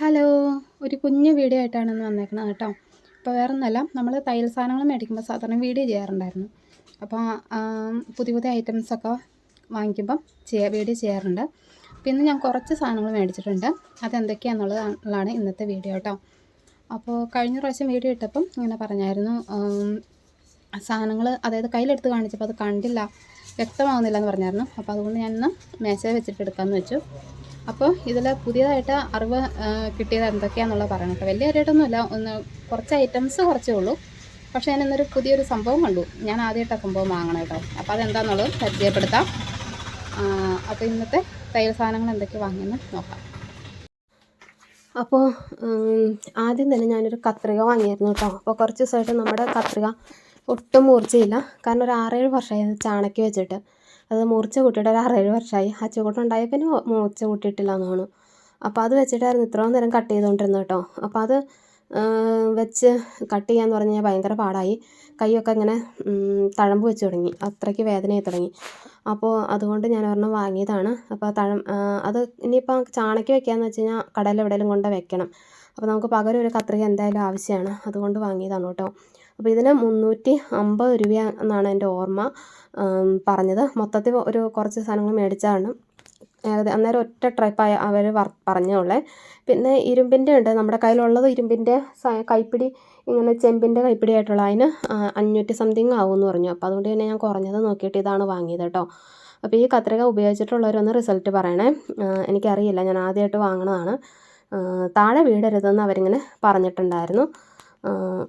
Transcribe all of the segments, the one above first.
Hello ഒരു കുഞ്ഞു video ആയിട്ടാണ് ഇന്ന് വന്നേക്കുന്നത് കേട്ടോ. ഇപ്പോൾ വേറെ ഒന്നല്ല നമ്മൾ തയ്യൽ സാധനങ്ങൾ മേടിക്കുമ്പോൾ സാധാരണ വീഡിയോ ചെയ്യാറുണ്ടായിരുന്നു. അപ്പോൾ പുതിയ പുതിയ ഐറ്റംസൊക്കെ വാങ്ങിക്കുമ്പം ചെയ്യാ വീഡിയോ ചെയ്യാറുണ്ട്. പിന്നെ ഇന്ന് ഞാൻ കുറച്ച് സാധനങ്ങൾ മേടിച്ചിട്ടുണ്ട്. അതെന്തൊക്കെയാണെന്നുള്ളതാണ് ഇന്നത്തെ വീഡിയോ കേട്ടോ. അപ്പോൾ കഴിഞ്ഞ പ്രാവശ്യം വീഡിയോ ഇട്ടപ്പം ഇങ്ങനെ പറഞ്ഞായിരുന്നു സാധനങ്ങൾ അതായത് കയ്യിലെടുത്ത് കാണിച്ചപ്പോൾ അത് കണ്ടില്ല വ്യക്തമാകുന്നില്ല എന്ന് പറഞ്ഞായിരുന്നു. അപ്പോൾ അതുകൊണ്ട് ഞാനിന്ന് മെസ്സേജ് വെച്ചിട്ട് എടുക്കാമെന്ന് വെച്ചു. അപ്പോൾ ഇതിൽ പുതിയതായിട്ട് അറിവ് കിട്ടിയത് എന്തൊക്കെയാണെന്നുള്ളത് പറയണം കേട്ടോ. വലിയ കാര്യമായിട്ടൊന്നുമില്ല ഒന്ന് കുറച്ച് ഐറ്റംസ് കുറച്ചേ ഉള്ളൂ. പക്ഷേ ഞാൻ ഇന്നൊരു പുതിയൊരു സംഭവം കണ്ടു. ഞാൻ ആദ്യമായിട്ട് സംഭവം വാങ്ങണം കേട്ടോ. അപ്പോൾ അതെന്താണെന്നുള്ളത് പരിചയപ്പെടുത്താം. അപ്പോൾ ഇന്നത്തെ തയ്യൽ സാധനങ്ങൾ എന്തൊക്കെ വാങ്ങിയെന്ന് നോക്കാം. അപ്പോൾ ആദ്യം തന്നെ ഞാനൊരു കത്രിക വാങ്ങിയായിരുന്നു കേട്ടോ. അപ്പോൾ കുറച്ച് ദിവസമായിട്ട് നമ്മുടെ കത്രിക ഒട്ടും മൂർച്ചയില്ല കാരണം ഒരു ആറേഴ് വർഷമായി ചാണക്കി വെച്ചിട്ട്. അത് മൂർച്ച കൂട്ടിയിട്ട് ഒരു ആറേഴ് വർഷമായി ഉണ്ടായാൽ പിന്നെ മൂർച്ച കൂട്ടിയിട്ടില്ല എന്നാണ് അപ്പോൾ അത് വെച്ചിട്ടായിരുന്നു ഇത്രയും നേരം കട്ട് ചെയ്തുകൊണ്ടിരുന്നത് കേട്ടോ. അപ്പോൾ അത് വെച്ച് കട്ട് ചെയ്യാന്ന് പറഞ്ഞു കഴിഞ്ഞാൽ ഭയങ്കര പാടായി. കൈയൊക്കെ ഇങ്ങനെ തഴമ്പ് വെച്ച് തുടങ്ങി. അത്രയ്ക്ക് വേദനയായി തുടങ്ങി. അപ്പോൾ അതുകൊണ്ട് ഞാൻ ഒരെണ്ണം വാങ്ങിയതാണ്. അപ്പോൾ തഴം അത് ഇനിയിപ്പോൾ ചാണക്കി വെക്കാന്ന് വെച്ച് കഴിഞ്ഞാൽ കടയിൽ എവിടെയെങ്കിലും കൊണ്ട് വെക്കണം. അപ്പോൾ നമുക്ക് പകരം ഒരു കത്രിക എന്തായാലും ആവശ്യമാണ്. അതുകൊണ്ട് വാങ്ങിയതാണ് കേട്ടോ. അപ്പോൾ ഇതിന് മുന്നൂറ്റി അമ്പത് രൂപ എന്നാണ് എന്റെ ഓർമ്മ. പറഞ്ഞത്. മൊത്തത്തിൽ ഒരു കുറച്ച് സാധനങ്ങൾ മേടിച്ചതാണ്. അന്നേരം ഒറ്റ ട്രിപ്പായി അവർ പറഞ്ഞോളേ. പിന്നെ ഇരുമ്പിന്റെ ഉണ്ട്. നമ്മുടെ കയ്യിലുള്ളത് ഇരുമ്പിന്റെ കൈപ്പിടി ഇങ്ങനെ ചെമ്പിന്റെ കൈപ്പിടി ആയിട്ടുള്ള അതിന് അഞ്ഞൂറ്റി സംതിങ് എന്ന് പറഞ്ഞു. അപ്പോൾ അതുകൊണ്ട് തന്നെ ഞാൻ കുറഞ്ഞത് നോക്കിയിട്ട് ഇതാണ് വാങ്ങിയത് കേട്ടോ. അപ്പോൾ ഈ കത്രിക ഉപയോഗിച്ചിട്ടുള്ളവരൊന്ന് റിസൾട്ട് പറയണേ. എനിക്കറിയില്ല. ഞാൻ ആദ്യമായിട്ട് വാങ്ങണതാണ് താഴെ വീടരുതെന്ന് അവരിങ്ങനെ പറഞ്ഞിട്ടുണ്ടായിരുന്നു.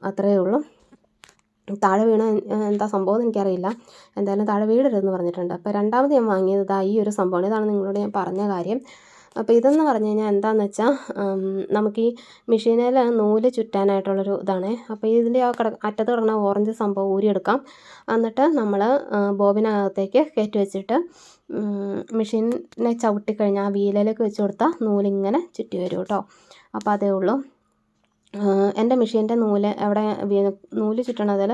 അത്രയേ ഉള്ളൂ. താഴെ വീണ എന്താ സംഭവം എന്ന് എനിക്കറിയില്ല. എന്തായാലും താഴെ വീഴരുതെന്ന് പറഞ്ഞിട്ടുണ്ട്. അപ്പോൾ രണ്ടാമത് ഞാൻ വാങ്ങിയത് ഈ ഒരു സംഭവമാണ്. ഇതാണ് നിങ്ങളോട് ഞാൻ പറഞ്ഞ കാര്യം. അപ്പോൾ ഇതെന്ന് പറഞ്ഞു കഴിഞ്ഞാൽ എന്താണെന്ന് വെച്ചാൽ നമുക്ക് ഈ മെഷീനിൽ നൂൽ ചുറ്റാനായിട്ടുള്ളൊരു ഇതാണ്. അപ്പോൾ ഇതിന്റെ ആ കട അറ്റത്ത് കിടക്കുന്ന ഓറഞ്ച് സംഭവം ഊരിയെടുക്കാം. എന്നിട്ട് നമ്മൾ ബോബിനകത്തേക്ക് കയറ്റി വെച്ചിട്ട് മെഷീനെ ചവിട്ടിക്കഴിഞ്ഞാൽ ആ വീലിലേക്ക് വെച്ച് കൊടുത്താൽ നൂലിങ്ങനെ ചുറ്റി വരും കേട്ടോ. അപ്പോൾ അതേ ഉള്ളൂ. എന്റെ മെഷീന്റെ നൂൽ അവിടെ നൂൽ ചുറ്റണതിൽ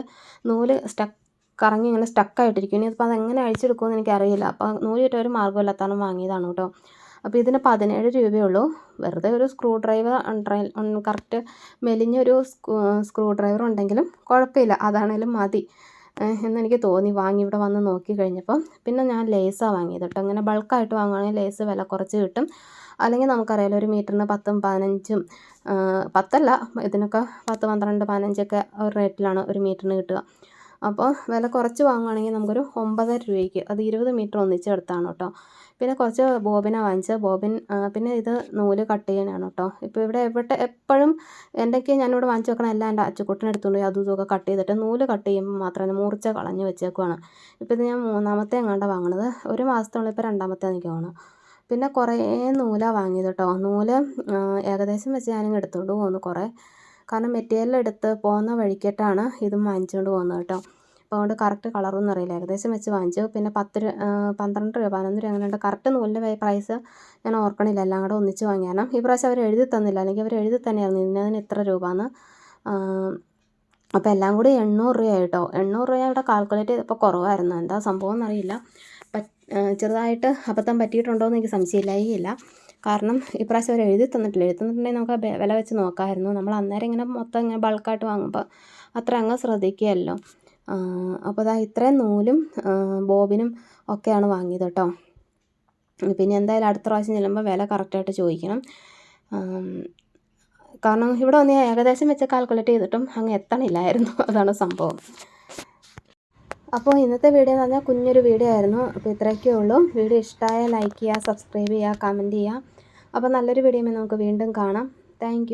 നൂൽ സ്റ്റക്ക് കറങ്ങി ഇങ്ങനെ സ്റ്റക്കായിട്ടിരിക്കും ഇനി അപ്പോൾ അതെങ്ങനെ അഴിച്ചെടുക്കുമെന്ന് എനിക്കറിയില്ല. അപ്പോൾ നൂൽ ചുറ്റാൻ ഒരു മാർഗമില്ലാത്തതാണ് വാങ്ങിയതാണ് കേട്ടോ. അപ്പോൾ ഇതിന് പതിനേഴ് രൂപയേ ഉള്ളൂ വെറുതെ ഒരു സ്ക്രൂ ഡ്രൈവർ കറക്റ്റ് മെലിഞ്ഞൊരു സ്ക്രൂ ഡ്രൈവർ ഉണ്ടെങ്കിലും കുഴപ്പമില്ല. അതാണേലും മതി. എന്നെനിക്ക് തോന്നി വാങ്ങി ഇവിടെ വന്ന് നോക്കി കഴിഞ്ഞപ്പം. പിന്നെ ഞാൻ ലേസാണ് വാങ്ങിയത് കേട്ടോ. അങ്ങനെ ബൾക്കായിട്ട് വാങ്ങുകയാണെങ്കിൽ ലേസ് വില കുറച്ച് കിട്ടും. അല്ലെങ്കിൽ നമുക്കറിയാലോ ഒരു മീറ്ററിന് പത്തും പതിനഞ്ചും പത്തല്ല ഇതിനൊക്കെ പത്ത് പന്ത്രണ്ട് പതിനഞ്ചൊക്കെ ഒരു റേറ്റിലാണ് ഒരു മീറ്ററിന് കിട്ടുക. അപ്പോൾ വില കുറച്ച് വാങ്ങുകയാണെങ്കിൽ നമുക്കൊരു ഒമ്പതര രൂപയ്ക്ക് അത് ഇരുപത് മീറ്റർ ഒന്നിച്ച് എടുത്താണ് കേട്ടോ. പിന്നെ കുറച്ച് ബോബിനാണ് വാങ്ങിച്ചത് ബോബിൻ പിന്നെ ഇത് നൂൽ കട്ട് ചെയ്യാനാണ് കേട്ടോ. ഇപ്പോൾ ഇവിടെ എവിടെ എപ്പോഴും എന്തൊക്കെയാണ് ഞാനിവിടെ വാങ്ങിച്ച് വെക്കണം എല്ലാം എന്റെ അച്ചുകൂട്ടിന് എടുത്തുകൊണ്ട് പോയി അതും ഇതൊക്കെ കട്ട് ചെയ്തിട്ട് നൂൽ കട്ട് ചെയ്യുമ്പോൾ മാത്രമേ മൂർച്ച കളഞ്ഞ് വെച്ചേക്കുവാണ്. ഇപ്പോൾ ഇത് ഞാൻ മൂന്നാമത്തെ എങ്ങാണ്ടാണ് വാങ്ങണത്. ഒരു മാസത്തോളം ഇപ്പോൾ രണ്ടാമത്തെ എനിക്ക് തോന്നുന്നു പിന്നെ കുറേ നൂലാണ് വാങ്ങിയത് കേട്ടോ. നൂൽ ഏകദേശം വെച്ച് ഞാനിങ്ങ് എടുത്തുകൊണ്ട് പോകുന്നു കുറേ. കാരണം മെറ്റീരിയൽ എടുത്ത് പോകുന്ന വഴിക്കിട്ടാണ് ഇതും വാങ്ങിച്ചുകൊണ്ട് പോകുന്നത് കേട്ടോ. അപ്പോൾ അതുകൊണ്ട് കറക്റ്റ് കളറൊന്നും അറിയില്ല. ഏകദേശം വെച്ച് വാങ്ങിച്ചു. പിന്നെ പത്ത് രൂപ പന്ത്രണ്ട് രൂപ പതിനൊന്ന് രൂപ അങ്ങനെയുണ്ട് കറക്റ്റ് നൂലിന്റെ പ്രൈസ് ഞാൻ ഓർക്കണില്ല. എല്ലാം കൂടെ ഒന്നിച്ച് വാങ്ങിയാണ് ഈ പ്രാവശ്യം അവർ എഴുതി തന്നില്ല. അല്ലെങ്കിൽ അവർ എഴുതി തന്നെയായിരുന്നു. ഇന്നതിന് ഇത്ര രൂപയെന്ന് അപ്പോൾ എല്ലാം കൂടി എണ്ണൂറ് രൂപ ആയിട്ടോ? എണ്ണൂറ് രൂപ ഇവിടെ കാൽക്കുലേറ്റ് ചെയ്തപ്പോൾ കുറവായിരുന്നു. എന്താ സംഭവം എന്നറിയില്ല. ചെറുതായിട്ട് അബദ്ധം പറ്റിയിട്ടുണ്ടോ എന്ന് എനിക്ക് സംശയമില്ലായില്ല. കാരണം ഇപ്രാവശ്യം അവർ എഴുതി തന്നിട്ടില്ല. എഴുതി തന്നിട്ടുണ്ടെങ്കിൽ നമുക്ക് വില വെച്ച് നോക്കാമായിരുന്നു. നമ്മൾ അന്നേരം ഇങ്ങനെ മൊത്തം ഇങ്ങനെ ബൾക്കായിട്ട് വാങ്ങുമ്പോൾ അത്ര അങ്ങ് ശ്രദ്ധിക്കുകയല്ലോ. അപ്പോൾ ദാ ഇത്രയും നൂലും ബോബിനും ഒക്കെയാണ് വാങ്ങിയത് കേട്ടോ. പിന്നെ എന്തായാലും അടുത്ത പ്രാവശ്യം ചെല്ലുമ്പോൾ വില കറക്റ്റായിട്ട് ചോദിക്കണം. കാരണം ഇവിടെ വന്ന് ഏകദേശം വെച്ച് കാൽക്കുലേറ്റ് ചെയ്തിട്ടും അങ്ങ് എത്തണില്ലായിരുന്നു. അതാണ് സംഭവം. അപ്പോൾ ഇന്നത്തെ വീഡിയോ എന്ന് പറഞ്ഞാൽ കുഞ്ഞൊരു വീഡിയോ ആയിരുന്നു. അപ്പോൾ ഇത്രയൊക്കെ ഉള്ളൂ. വീഡിയോ ഇഷ്ടമായ ലൈക്ക് ചെയ്യുക സബ്സ്ക്രൈബ് ചെയ്യുക കമന്റ് ചെയ്യുക അപ്പോൾ നല്ലൊരു വീഡിയോ നമുക്ക് വീണ്ടും കാണാം. താങ്ക്